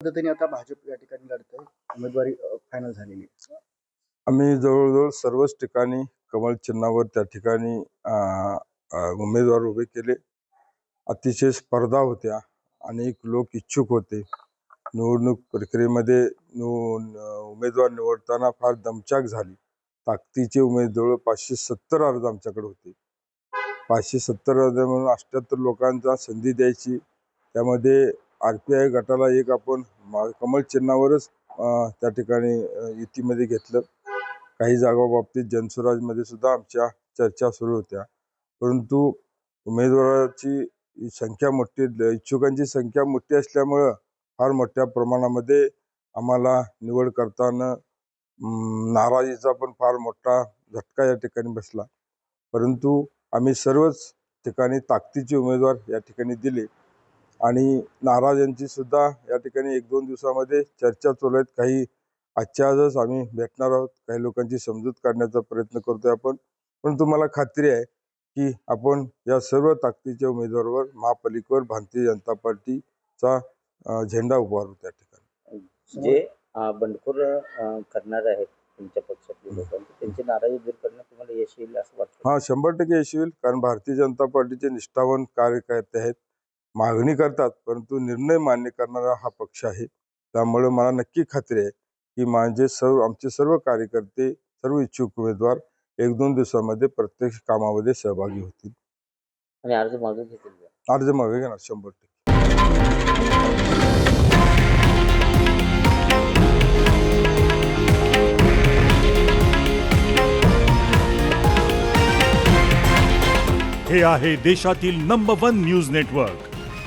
पद्धतीने आता भाजप या ठिकाणी लढत उमेदवारी फायनल झालेली आहे. आम्ही जवळजवळ सर्वच ठिकाणी कमळ चिन्हावर त्या ठिकाणी उमेदवार उभे केले. अतिशय स्पर्धा होत्या. अनेक लोक इच्छुक होते. निवडणूक प्रक्रियेमध्ये उमेदवार निवडताना फार दमचाक झाली. ताकदीचे उमेदवार पाचशे सत्तर अर्ज आमच्याकडे होते. पाचशे सत्तर अर्ज म्हणून अठ्ठ्याहत्तर लोकांचा संधी द्यायची. त्यामध्ये आर पी आय गटाला एक आपण मा- चिन्हावरच त्या ठिकाणी युतीमध्ये घेतलं. काही जागाबाबतीत जनस्वराजमध्ये सुद्धा आमच्या चर्चा सुरू होत्या. परंतु उमेदवाराची संख्या मोठी इच्छुकांची संख्या मोठी असल्यामुळं फार मोठ्या प्रमाणामध्ये आम्हाला निवड करताना नाराजीचा पण फार मोठा झटका या ठिकाणी बसला. परंतु आम्ही सर्वच ठिकाणी ताकदीचे उमेदवार या ठिकाणी दिले. आणि नाराजांची सुद्धा या ठिकाणी एक दोन दिवसामध्ये चर्चा चालू आहेत. काही आजच्या आजच आम्ही भेटणार आहोत. काही लोकांची समजूत काढण्याचा प्रयत्न करतोय आपण. परंतु मला खात्री आहे की आपण या सर्व ताकदीच्या उमेदवारावर महापालिकेवर भारतीय जनता पार्टीचा झेंडा उभारू त्या ठिकाणी. जे बंडखोर करणार आहेत तुमच्या पक्षातले लोक त्यांची नाराजी दूर करण्यात तुम्हाला यश येईल असं वाटतं? हा शंभर टक्के यश होईल कारण भारतीय जनता पार्टीचे निष्ठावान कार्यकर्ते आहेत. मागणी करतात परंतु निर्णय मान्य करणारा हा पक्ष आहे. त्यामुळे मला नक्की खात्री आहे की माझे सर्व आमचे सर्व कार्यकर्ते सर्व इच्छुक उमेदवार एक दोन दिवसामध्ये प्रत्यक्ष कामामध्ये सहभागी होतील. आणि अर्ज मागे घेतील का? अर्ज मागे घेणार शंभर टक्के. हे आहे देशातील नंबर वन न्यूज नेटवर्क